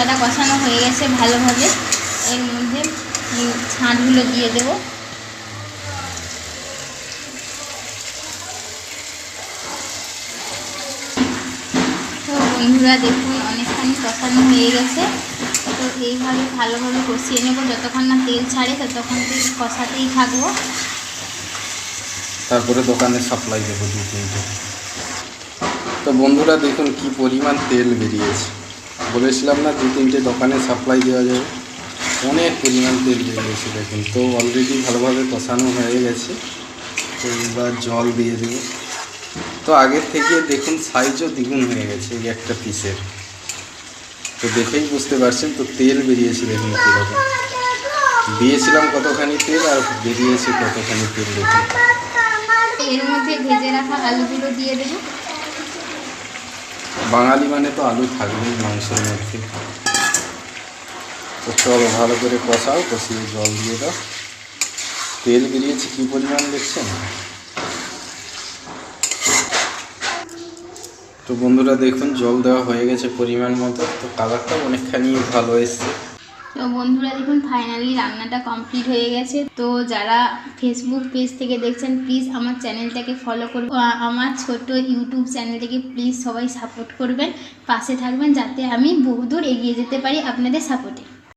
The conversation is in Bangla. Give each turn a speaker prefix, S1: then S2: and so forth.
S1: মশলাটা কষানো হয়ে গেছে ভালোভাবে। এর মধ্যে ছাঁটগুলো দিয়ে দেবো। তো বন্ধুরা দেখুন, অনেকখানি কষানো হয়ে গেছে। তো এইভাবে ভালোভাবে কষিয়ে নেব। যতক্ষণ না তেল ছাড়ে, ততক্ষণ তেল কষাতেই থাকব।
S2: তারপরে দোকানে সাপ্লাই দেবো দু তিনটে। তো বন্ধুরা দেখুন কি পরিমাণ তেল বেরিয়েছে। বলেছিলাম না দু তিনটে দোকানে সাপ্লাই দেওয়া যাবে। অনেক পরিমাণ তেল বেরিয়েছে দেখুন। তো অলরেডি ভালোভাবে কষানো হয়ে গেছে। তো এবার জল দিয়ে দেবো। তো আগের থেকে দেখুন সাইজও দ্বিগুণ হয়ে গেছে এই একটা পিসের তো দেখেই বুঝতে পারছেন, তো তেল বেরিয়েছে দেখুন কীরকম। দিয়েছিলাম কতখানি তেল আর বেরিয়েছে কতখানি তেল দেখুন।
S1: এর মধ্যে ভেজে রাখা আলুগুলো দিয়ে দেবো।
S2: বাঙালি মানে তো আলু থাকবেই, মাংসের মধ্যে। তো চলো ভালো করে কষাও, কষিয়ে জল দিয়ে দাও। তেল বেরিয়েছে কী পরিমাণ দেখছেন? তো বন্ধুরা দেখুন, জল দেওয়া হয়ে গেছে পরিমাণ মতো। তো কালারটাও অনেকখানি ভালো এসছে।
S1: তো বন্ধুরা দেখুন ফাইনালি রান্নাটা কমপ্লিট হয়ে গেছে। তো যারা ফেসবুক পেজ থেকে দেখছেন প্লিজ আমার চ্যানেলটাকে ফলো করবেন আমার ছোট ইউটিউব চ্যানেলটাকে প্লিজ সবাই সাপোর্ট করবেন। পাশে থাকবেন, যাতে আমি বহুদূর এগিয়ে যেতে পারি আপনাদের সাপোর্টে